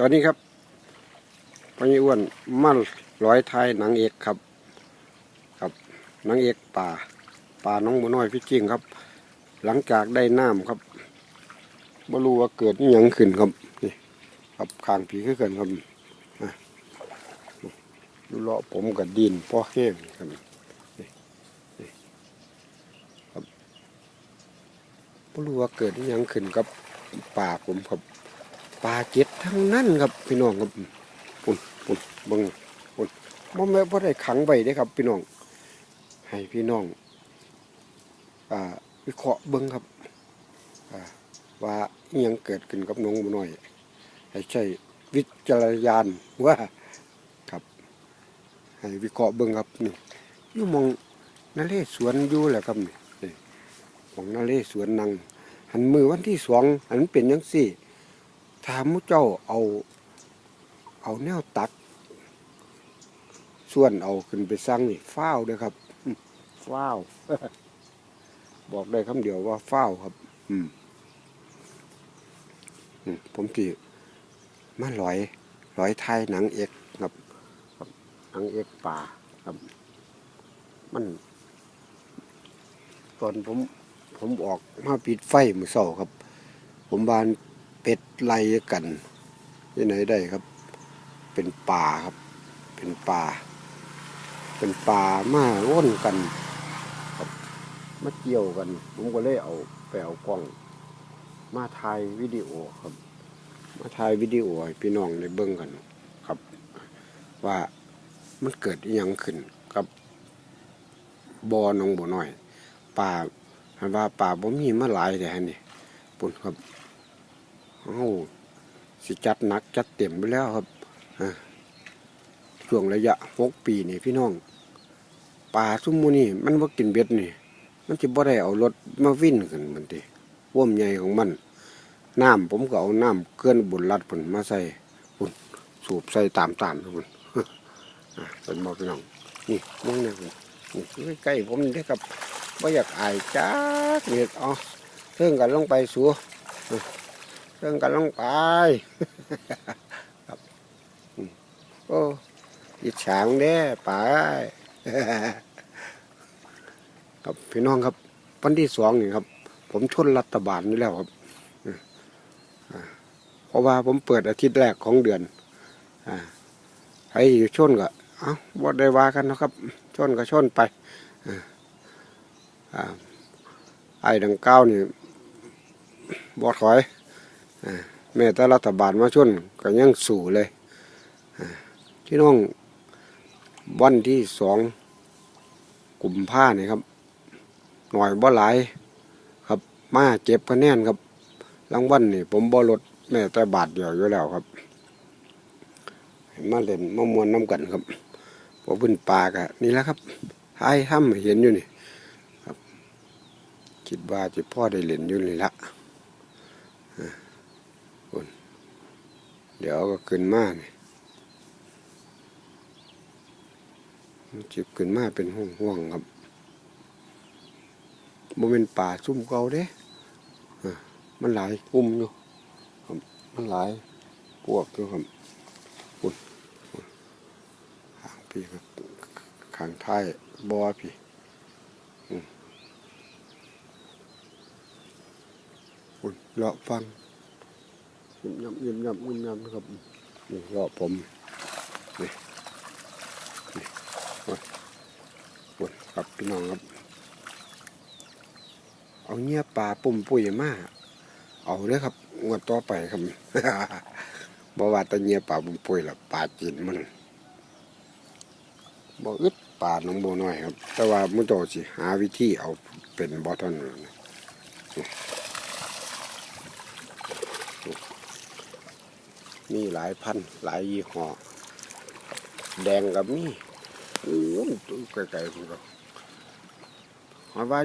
ตอนนี้ครับพญอ้วนมาร้อยไทยหนังเอกครับ ครับหนังเอกป่า ป่าน้องบัวน้อยพี่จริงครับ หลังจากได้น้ำครับไม่รู้ว่าเกิดอิยังขึ้นครับนี่ครับคางผีขึ้นกันครับดูเลาะผมกับดินพ่อแห้งครับนี่นี่ครับรู้ว่าเกิดอิยังขึ้นกับป่าผมครับ ปลาเจ็ดทั้งนั้นครับพี่น้องครับปุ่นปุ่นเบังปุ่นบ่แม่นบ่ได้ขังไว้เด้ครับ พี่น้อง ให้พี่น้องอ่าวิเคราะห์เบิ่งครับอ่าว่าอิหยังเกิดขึ้นกับน้องหมูน้อย ให้ใช้วิจารณญาณว่าครับ ให้วิเคราะห์เบิ่งครับนี่อยู่มองนาเลสวนอยู่แหละครับนี่นี่หมองนาเลสวนนังหันมือวันที่สองหันเป็นจังซี่ ถ้ามุเจ้าเอา เอาแนวตัก ส่วนเอาขึ้นไปสร้างนี่ฟ้าวเด้ครับฟ้าวบอกได้คำเดียวว่าฟ้าวครับ อืมผมกี่มาลอยลอยไทยหนังเอกครับครับหนังเอกป่าครับ มัน ตอนผม ผมออกมาปิดไฟมือเสาครับ ผมบาน เป็ดไล่กันที่ไหนได้ครับ เป็นป่าครับ เป็นป่า เป็นป่ามาร่นกันครับมาเกี่ยวกัน ผมก็เลยเอาไปเอากล้อง มาถ่ายวิดีโอครับ มาถ่ายวิดีโอให้พี่น้องได้เบิ่งกันครับ ว่ามันเกิดยังขึ้นกับบอนองบัวน้อย ป่าหันว่าป่าบ่มีมาหลายแต่ฮันนี่ปุ่นครับ เอ้าสิจัดหนักจัดเต็มไปแล้วครับช่วงระยะหกปีนี่พี่น้องป่าทุ่มมูนี่มันว่ากินเบ็ดนี่ มันจะบ่ได้เอารถมาวิ่นกันมันติว่มใหญ่ของมันน้ำผมก็เอาน้ำเกลือนบุญรัดผลมาใส่ปุ่นสูบใส่ตามตามทุกคนอ่าเป็นบ่พี่น้องนี่มึงเนี่ยพุ่นนี่ใกล้ๆผมนี่เด้อครับว่าอยากอายจักเม็ดอ๋อเทิงกันลงไปสัว เรื่องกันลงไปครับโอ้ยิดฉางเด้ไปครับพี่น้องครับ วันที่สองนี่ครับ ผมชนรัฐบาลนี่แล้วครับเพราะว่าผมเปิดอาทิตย์แรกของเดือนอ่าใครอยู่ชนก็เอ้าบ่ได้ว่ากันนะครับ ชนก็ชนไปอ่าไอ้ดังเก้านี่บ่ถอย แม้แต่รัฐบาลมาชนก็ยังสู่เลยที่น้องวันที่สองกลุ่มผ้านี่ครับ หน่อยบ่หลายครับมาเจ็บคะแน่นครับรางวัลนี่ผมบ่ลดแม้แต่บาทเดียวอยู่แล้วครับให้มาเล่นมามวนน้ำกันครับพอพื้นปากะนี่แหละครับไอ้ห้ำเห็นอยู่นี่ครับ คิดว่าจะพ่อได้เล่นอยู่นี่ละ เดี๋ยวก็ขึ้นมาเนี่ยมันจิบขึ้นมาเป็นห่วงห่วงๆครับบ่เป็นป่าซุ่มเก่าเด้อมันหลายกลุ่มอยู่ครับมันหลายพวกอยู่ครับปุ่นปุ่นข้างพี่ครับขางท้ายบ่อพี่อืมปุ่นเลาะฟัง ยิ้มยำยิ้มยำยิ้มยำนะครับนี่ก็ผมนี่นี่ปวดครับพี่น้องครับ เอาเงี้ยปลาปุ่มปุยมาเอาเลยครับงวดต่อไปครับบ่ว่าแต่เงี้ยปลาปุ่มปุยละปลาจีนมันบ่อึดปลาหน้องโบน้อยครับ แต่ว่ามุโตสิหาวิธีเอาเป็นบ่เท่านั้นนะ มีหลายพันหลายยี่ห้อแดงกับมีอู้ยตัวไกลๆผมก็หอยว่า